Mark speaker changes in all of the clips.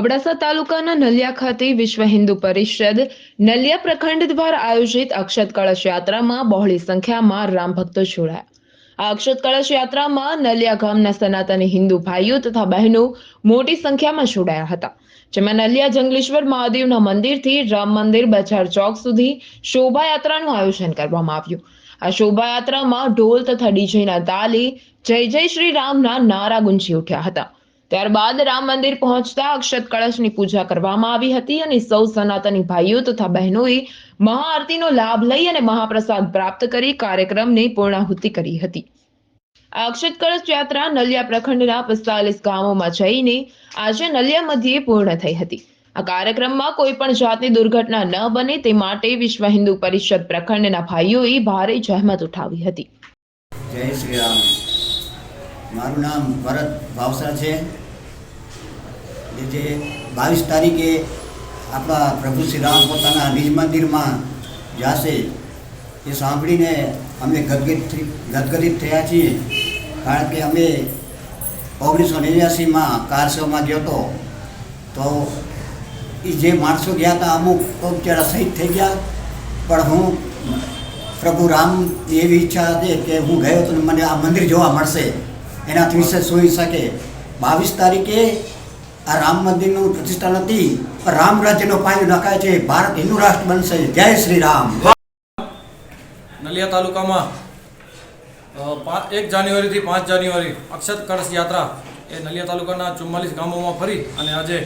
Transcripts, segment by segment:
Speaker 1: અબડાસા તાલુકાના નલિયા ખાતે વિશ્વ હિન્દુ પરિષદ નલિયા પ્રખંડ દ્વારા આયોજિત અક્ષત કળશ યાત્રામાં બહોળી સંખ્યામાં રામ ભક્તો જોડાયા. આ અક્ષત કળશ યાત્રામાં નલિયા ગામના સનાતની હિન્દુ ભાઈઓ તથા બહેનો મોટી સંખ્યામાં જોડાયા હતા. જેમાં નલિયા જંગલેશ્વર મહાદેવના મંદિરથી રામ મંદિર બજાર ચોક સુધી શોભાયાત્રાનું આયોજન કરવામાં આવ્યું. આ શોભાયાત્રામાં ઢોલ તથા ડીજેના તાલે જય જય શ્રી રામના નારા ગુંજી ઉઠ્યા હતા. ત્યારબાદ રામ મંદિર પહોંચતા અક્ષત કળશની પૂજા કરવામાં આવી હતી અને સૌ સનાતની ભાઈઓ તથા બહેનોએ મહાઆરતીનો લાભ લઈ અને મહાપ્રસાદ પ્રાપ્ત કરી કાર્યક્રમને પૂર્ણાહુતિ કરી હતી. આ અક્ષત કળશ યાત્રા નલિયા પ્રખંડના પિસ્તાલીસ ગામોમાં જઈને આજે નલિયા મધ્યે પૂર્ણ થઈ હતી. આ કાર્યક્રમમાં કોઈ પણ જાતની દુર્ઘટના ન બને તે માટે વિશ્વ હિન્દુ પરિષદ પ્રખંડના ભાઈઓએ ભારે જહેમત ઉઠાવી હતી.
Speaker 2: જય શ્રી રામ. મારું નામ ભરત ભાવસા છે. એ જે બાવીસ તારીખે આપણા પ્રભુ શ્રી રામ પોતાના નિજ મંદિરમાં જશે, એ સાંભળીને અમે ગદગદિત ગદગદિત થયા છીએ. કારણ કે અમે ઓગણીસો નેવ્યાસીમાં કારસોમાં ગયો હતો. તો એ જે માણસો ગયા હતા અમુક તો બિચારા શહીદ થઈ ગયા. પણ હું પ્રભુ રામની એવી ઈચ્છા હતી કે હું ગયો તો મને આ મંદિર જોવા મળશે. એનાથી વિશે સોઈ શકે બાવીસ તારીખે આ રામ મંદિરનું પ્રતિષ્ઠા નથી રામ રાજ્યનો પાયો નખાય છે. ભારત હિન્દુ રાષ્ટ્ર બનશે. જય શ્રી રામ.
Speaker 3: નલિયા તાલુકામાં એક જાન્યુઆરીથી પાંચ જાન્યુઆરી અક્ષત કળશ યાત્રા એ નલિયા તાલુકાના ચુમ્માલીસ ગામોમાં ફરી અને આજે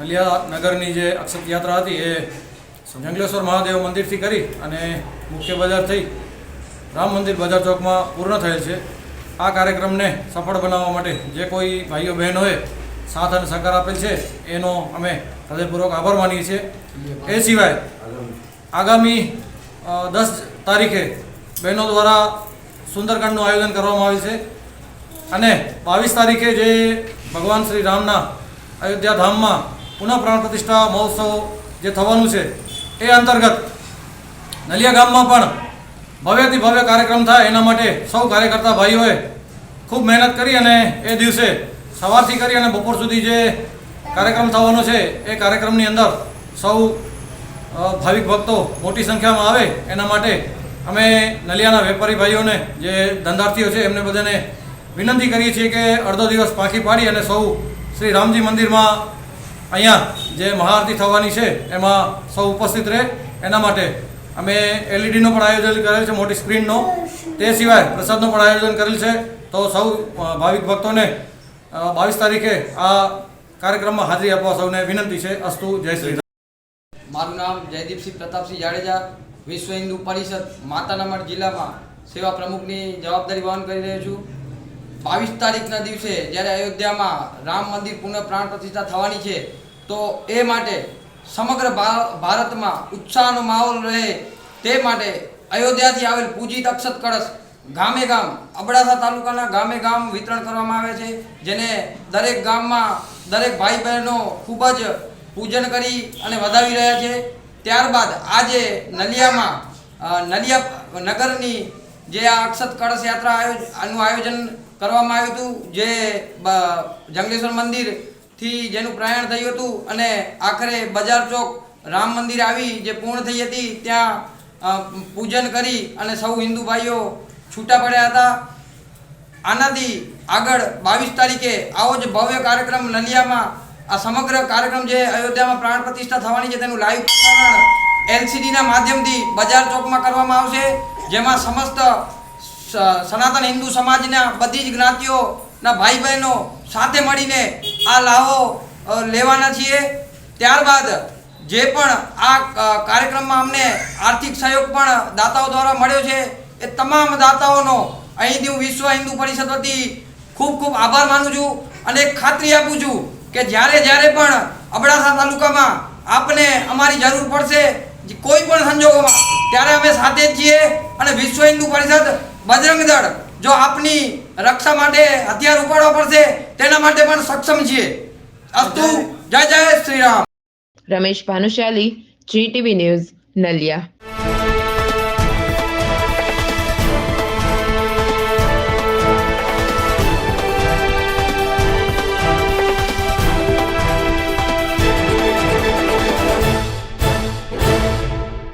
Speaker 3: નલિયા નગરની જે અક્ષત યાત્રા હતી એ જંગલેશ્વર મહાદેવ મંદિરથી કરી અને મુખ્ય બજાર થઈ રામ મંદિર બજાર ચોકમાં પૂર્ણ થયેલ છે. આ કાર્યક્રમને સફળ બનાવવા માટે જે કોઈ ભાઈઓ બહેનોએ સાથ અને સહકાર આપેલ છે, એનો અમે હૃદયપૂર્વક આભાર માનીએ છીએ. એ સિવાય આગામી દસ તારીખે બહેનો દ્વારા સુંદરકાંડનું આયોજન કરવામાં આવ્યું છે. અને બાવીસ તારીખે જે ભગવાન શ્રી રામના અયોધ્યા ધામમાં પુનઃ પ્રાણ પ્રતિષ્ઠા મહોત્સવ જે થવાનું છે, એ અંતર્ગત નલિયા ગામમાં પણ ભવ્યથી ભવ્ય કાર્યક્રમ થાય. એના માટે સૌ કાર્યકર્તા ભાઈઓએ ખૂબ મહેનત કરી અને એ દિવસે સવારથી કરી અને બપોર સુધી જે કાર્યક્રમ થવાનો છે, એ કાર્યક્રમની અંદર સૌ ભાવિક ભક્તો મોટી સંખ્યામાં આવે એના માટે અમે નલિયાના વેપારી ભાઈઓને જે ધંધાર્થીઓ છે, એમને બધાને વિનંતી કરીએ છીએ કે અડધો દિવસ પાખી પાડી અને સૌ શ્રી રામજી મંદિરમાં અહીંયા જે મહાઆરતી થવાની છે, એમાં સૌ ઉપસ્થિત રહે. એના માટે અમે એલઈડીનું પણ આયોજન કરેલ છે, મોટી સ્ક્રીનનો. તે સિવાય પ્રસાદનું પણ આયોજન કરેલ છે. તો સૌ ભાવિક ભક્તોને બાવીસ તારીખે આ કાર્યક્રમમાં હાજરી આપવા સૌને વિનંતી છે. અસ્તુ, જય શ્રી
Speaker 4: મારું નામ જયદીપસિંહ પ્રતાપસિંહ જાડેજા, વિશ્વ હિન્દુ પરિષદ, માતાનામઢ જિલ્લામાં સેવા પ્રમુખની જવાબદારી વહન કરી રહ્યો છું. બાવીસ તારીખના દિવસે જ્યારે અયોધ્યામાં રામ મંદિર પુનઃ પ્રાણ પ્રતિષ્ઠા થવાની છે, તો એ માટે સમગ્ર ભારતમાં ઉત્સાહનો માહોલ રહે તે માટે અયોધ્યાથી આવેલ પૂજિત અક્ષત કળશ ગામે ગામ, અબડાસા તાલુકાના ગામે ગામ વિતરણ કરવામાં આવે છે, જેને દરેક ગામમાં દરેક ભાઈ બહેનો ખૂબ જ પૂજન કરી અને વધાવી રહ્યા છે. ત્યારબાદ આજે નલિયામાં નલિયા નગરની જે આ અક્ષત કળશ યાત્રા આનું આયોજન કરવામાં આવ્યું હતું, જે જંગલેશ્વર મંદિરથી જેનું પ્રયાણ થયું હતું અને આખરે બજાર ચોક રામ મંદિર આવી જે પૂર્ણ થઈ હતી, ત્યાં પૂજન કરી અને સૌ હિન્દુ ભાઈઓ છૂટા પડ્યા હતા. આનાથી આગળ બાવીસ તારીખે આવો જ ભવ્ય કાર્યક્રમ નલિયામાં, આ સમગ્ર કાર્યક્રમ જે અયોધ્યામાં પ્રાણ પ્રતિષ્ઠા થવાની છે તેનું લાઈવ પ્રસારણ એલસીડીના માધ્યમથી બજાર ચોકમાં કરવામાં આવશે, જેમાં સમસ્ત સનાતન હિન્દુ સમાજના બધી જ જ્ઞાતિઓના ભાઈ બહેનો સાથે મળીને આ લાવો લેવાના છીએ. ત્યારબાદ જે પણ આ કાર્યક્રમમાં અમને આર્થિક સહયોગ પણ દાતાઓ દ્વારા મળ્યો છે એ તમામ દાતાઓનો અહીંથી હું વિશ્વ હિન્દુ પરિષદ વતી ખૂબ ખૂબ આભાર માનું છું અને ખાતરી આપું છું કે જ્યારે જ્યારે પણ અબડાસા તાલુકામાં આપને અમારી જરૂર પડશે કોઈ પણ સંજોગોમાં, ત્યારે અમે સાથે જ છીએ અને વિશ્વ હિન્દુ પરિષદ બજરંગ દળ જો આપની રક્ષા માટે હથિયાર ઉપાડવા પડશે, તેના માટે પણ સક્ષમ છીએ. અસ્તુ, જય જય Shri Ram.
Speaker 1: Ramesh Bhanushali GTV News, Naliya.